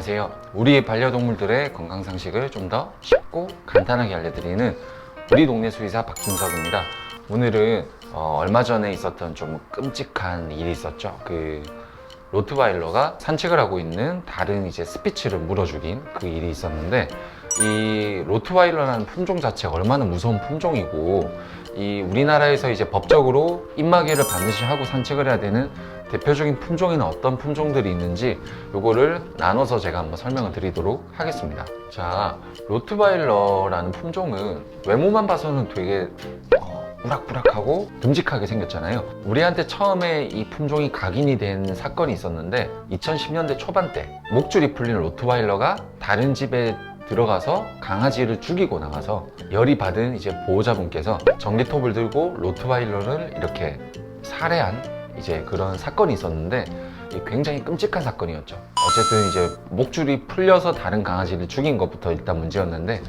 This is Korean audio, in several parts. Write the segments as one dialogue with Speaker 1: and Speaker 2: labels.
Speaker 1: 안녕하세요. 우리 반려동물들의 건강 상식을 좀 더 쉽고 간단하게 알려드리는 우리 동네 수의사 박준석입니다. 오늘은 어, 얼마 전에 있었던 좀 끔찍한 일이 있었죠. 그 로트와일러가 산책을 하고 있는 다른 이제 스피츠를 물어 죽인 그 일이 있었는데 이 로트와일러라는 품종 자체가 얼마나 무서운 품종이고 이 우리나라에서 이제 법적으로 입마개를 반드시 하고 산책을 해야 되는 대표적인 품종에는 어떤 품종들이 있는지 요거를 나눠서 제가 한번 설명을 드리도록 하겠습니다. 자, 로트와일러라는 품종은 외모만 봐서는 되게 어, 우락부락하고 듬직하게 생겼잖아요. 우리한테 처음에 이 품종이 각인이 된 사건이 있었는데 2010년대 초반 때 목줄이 풀린 로트와일러가 다른 집에 들어가서 강아지를 죽이고 나와서 열이 받은 이제 보호자분께서 전기톱을 들고 로트와일러를 이렇게 살해한 이제 그런 사건이 있었는데 이 굉장히 끔찍한 사건이었죠. 어쨌든 이제 목줄이 풀려서 다른 강아지를 죽인 것부터 일단 문제였는데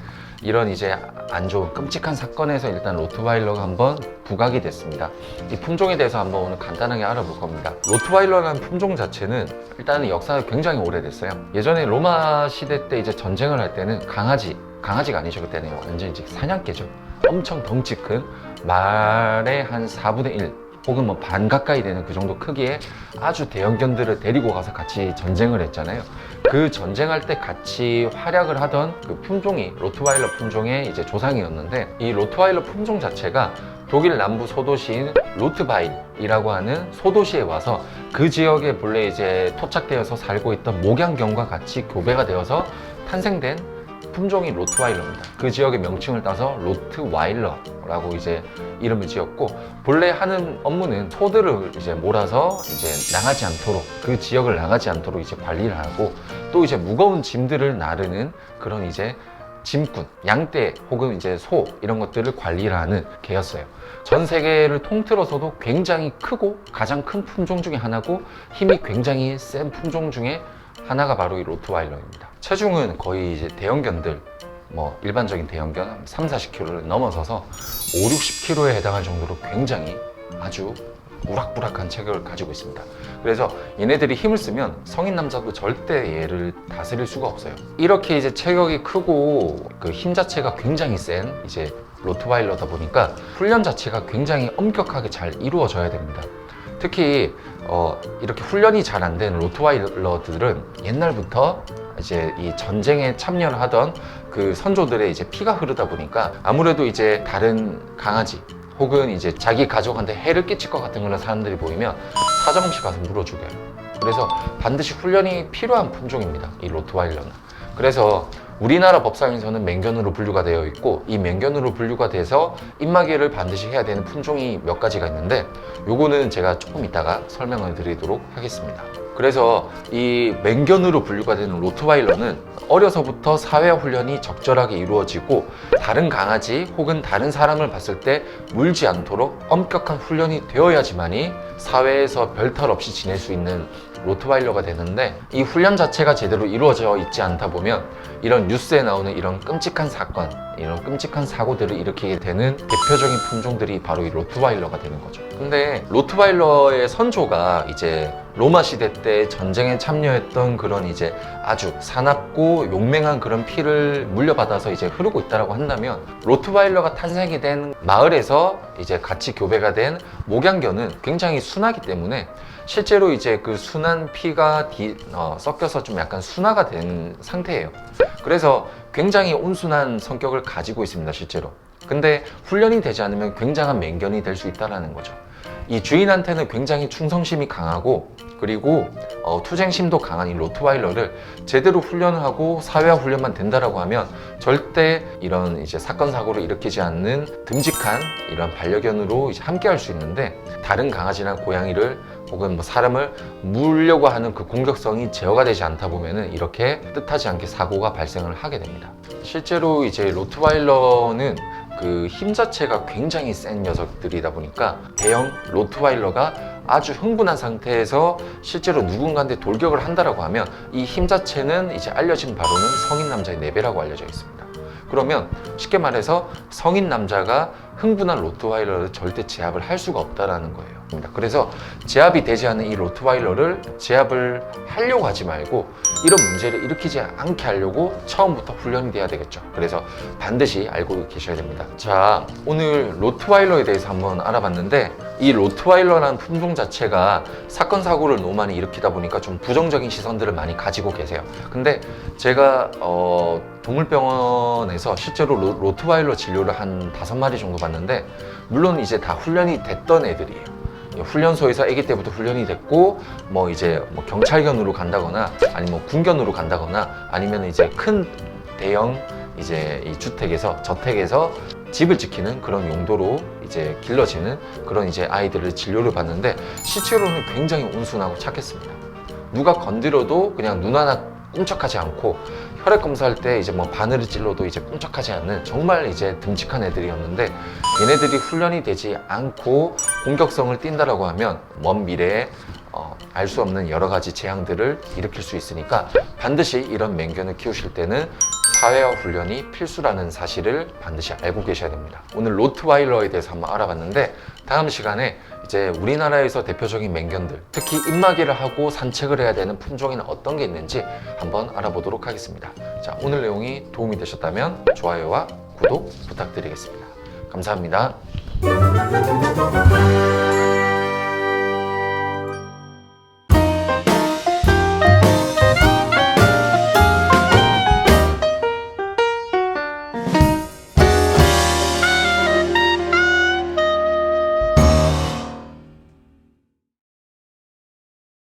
Speaker 1: 이런 이제 안 좋은 끔찍한 사건에서 일단 로트와일러가 한번 부각이 됐습니다. 이 품종에 대해서 한번 오늘 간단하게 알아볼 겁니다. 로트와일러라는 품종 자체는 일단은 역사가 굉장히 오래됐어요. 예전에 로마 시대 때 이제 전쟁을 할 때는 강아지, 강아지가 아니죠 그때는 완전 이제 사냥개죠. 엄청 덩치 큰 말의 한 4분의 1 혹은 뭐 반 가까이 되는 그 정도 크기의 아주 대형견들을 데리고 가서 같이 전쟁을 했잖아요. 그 전쟁할 때 같이 활약을 하던 그 품종이 로트와일러 품종의 이제 조상이었는데 이 로트와일러 품종 자체가 독일 남부 소도시인 로트바일이라고 하는 소도시에 와서 그 지역에 본래 이제 토착되어서 살고 있던 목양견과 같이 교배가 되어서 탄생된 품종이 로트와일러입니다. 그 지역의 명칭을 따서 로트와일러라고 이제 이름을 지었고 본래 하는 업무는 소들을 이제 몰아서 이제 나가지 않도록 그 지역을 나가지 않도록 이제 관리를 하고 또 이제 무거운 짐들을 나르는 그런 이제 짐꾼, 양떼 혹은 이제 소 이런 것들을 관리를 하는 개였어요. 전 세계를 통틀어서도 굉장히 크고 가장 큰 품종 중에 하나고 힘이 굉장히 센 품종 중에 하나가 바로 이 로트와일러입니다. 체중은 거의 이제 대형견들 뭐 일반적인 대형견 3, 40kg를 넘어서서 5, 60kg에 해당할 정도로 굉장히 아주 우락부락한 체격을 가지고 있습니다. 그래서 얘네들이 힘을 쓰면 성인 남자도 절대 얘를 다스릴 수가 없어요. 이렇게 이제 체격이 크고 그 힘 자체가 굉장히 센 이제 로트와일러다 보니까 훈련 자체가 굉장히 엄격하게 잘 이루어져야 됩니다. 특히 어, 이렇게 훈련이 잘 안 된 로트와일러들은 옛날부터 이제 이 전쟁에 참여를 하던 그 선조들의 이제 피가 흐르다 보니까 아무래도 이제 다른 강아지 혹은 이제 자기 가족한테 해를 끼칠 것 같은 그런 사람들이 보이면 사정없이 가서 물어 죽여요. 그래서 반드시 훈련이 필요한 품종입니다. 이 로트와일러는. 그래서 우리나라 법상에서는 맹견으로 분류가 되어 있고 이 맹견으로 분류가 돼서 입마개를 반드시 해야 되는 품종이 몇 가지가 있는데 요거는 제가 조금 이따가 설명을 드리도록 하겠습니다. 그래서 이 맹견으로 분류가 되는 로트와일러는 어려서부터 사회 훈련이 적절하게 이루어지고 다른 강아지 혹은 다른 사람을 봤을 때 물지 않도록 엄격한 훈련이 되어야지만이 사회에서 별탈 없이 지낼 수 있는 로트와일러가 되는데 이 훈련 자체가 제대로 이루어져 있지 않다 보면 이런 뉴스에 나오는 이런 끔찍한 사건, 이런 끔찍한 사고들을 일으키게 되는 대표적인 품종들이 바로 이 로트와일러가 되는 거죠. 근데 로트와일러의 선조가 이제 로마 시대 때 전쟁에 참여했던 그런 이제 아주 사납고 용맹한 그런 피를 물려받아서 이제 흐르고 있다라고 한다면 로트와일러가 탄생이 된 마을에서 이제 같이 교배가 된 목양견은 굉장히 순하기 때문에 실제로 이제 그 순한 피가 디- 어, 섞여서 좀 약간 순화가 된 상태예요. 그래서 굉장히 온순한 성격을 가지고 있습니다, 실제로. 근데 훈련이 되지 않으면 굉장한 맹견이 될 수 있다는 거죠. 이 주인한테는 굉장히 충성심이 강하고 그리고 어, 투쟁심도 강한 이 로트와일러를 제대로 훈련을 하고 사회화 훈련만 된다라고 하면 절대 이런 이제 사건 사고를 일으키지 않는 듬직한 이런 반려견으로 이제 함께 할 수 있는데 다른 강아지나 고양이를 혹은 뭐 사람을 물려고 하는 그 공격성이 제어가 되지 않다 보면은 이렇게 뜻하지 않게 사고가 발생을 하게 됩니다. 실제로 이제 로트와일러는 그 힘 자체가 굉장히 센 녀석들이다 보니까 대형 로트와일러가 아주 흥분한 상태에서 실제로 누군가한테 돌격을 한다라고 하면 이 힘 자체는 이제 알려진 바로는 성인 남자의 4배라고 알려져 있습니다. 그러면 쉽게 말해서 성인 남자가 흥분한 로트와일러를 절대 제압을 할 수가 없다라는 거예요. 그래서 제압이 되지 않는 이 로트와일러를 제압을 하려고 하지 말고 이런 문제를 일으키지 않게 하려고 처음부터 훈련이 돼야 되겠죠. 그래서 반드시 알고 계셔야 됩니다. 자, 오늘 로트와일러에 대해서 한번 알아봤는데 이 로트와일러라는 품종 자체가 사건 사고를 너무 많이 일으키다 보니까 좀 부정적인 시선들을 많이 가지고 계세요. 근데 제가 어, 동물병원에서 실제로 로, 로트와일러 진료를 한 다섯 마리 정도 봤는데 물론 이제 다 훈련이 됐던 애들이에요. 훈련소에서 아기 때부터 훈련이 됐고 뭐 이제 뭐 경찰견으로 간다거나 아니면 뭐 군견으로 간다거나 아니면 이제 큰 대형 이제 이 주택에서 저택에서 집을 지키는 그런 용도로 이제 길러지는 그런 이제 아이들을 진료를 받는데 실제로는 굉장히 온순하고 착했습니다. 누가 건드려도 그냥 눈 하나 꿈쩍하지 않고 혈액 검사할 때 이제 뭐 바늘을 찔러도 이제 꿈쩍하지 않는 정말 이제 듬직한 애들이었는데 얘네들이 훈련이 되지 않고 공격성을 띈다라고 하면 먼 미래에 어, 알 수 없는 여러 가지 재앙들을 일으킬 수 있으니까 반드시 이런 맹견을 키우실 때는 사회화 훈련이 필수라는 사실을 반드시 알고 계셔야 됩니다. 오늘 로트와일러에 대해서 한번 알아봤는데 다음 시간에 이제 우리나라에서 대표적인 맹견들, 특히 입마개를 하고 산책을 해야 되는 품종에는 어떤 게 있는지 한번 알아보도록 하겠습니다. 자, 오늘 내용이 도움이 되셨다면 좋아요와 구독 부탁드리겠습니다. 감사합니다.